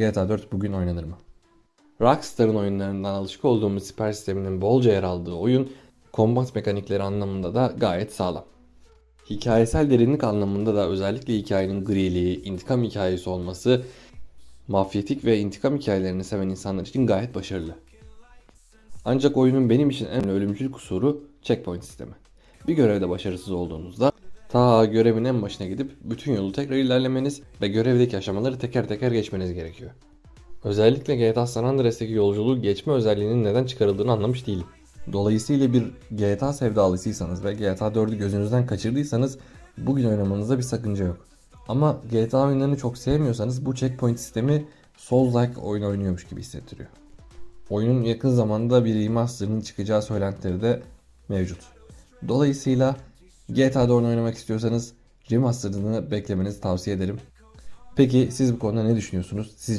GTA 4 bugün oynanır mı? Rockstar'ın oyunlarından alışık olduğumuz siper sisteminin bolca yer aldığı oyun, kombat mekanikleri anlamında da gayet sağlam. Hikayesel derinlik anlamında da özellikle hikayenin griliği, intikam hikayesi olması, mafyatik ve intikam hikayelerini seven insanlar için gayet başarılı. Ancak oyunun benim için en ölümcül kusuru checkpoint sistemi. Bir görevde başarısız olduğunuzda ta görevin en başına gidip bütün yolu tekrar ilerlemeniz ve görevdeki aşamaları teker teker geçmeniz gerekiyor. Özellikle GTA San Andreas'taki yolculuğu geçme özelliğinin neden çıkarıldığını anlamış değilim. Dolayısıyla bir GTA sevdalısıysanız ve GTA 4'ü gözünüzden kaçırdıysanız bugün oynamanızda bir sakınca yok. Ama GTA oyunlarını çok sevmiyorsanız bu checkpoint sistemi Souls-like oyun oynuyormuş gibi hissettiriyor. Oyunun yakın zamanda bir remaster'ının çıkacağı söylentileri de mevcut. Dolayısıyla GTA 4 oynamak istiyorsanız remaster'ını beklemenizi tavsiye ederim. Peki siz bu konuda ne düşünüyorsunuz? Sizce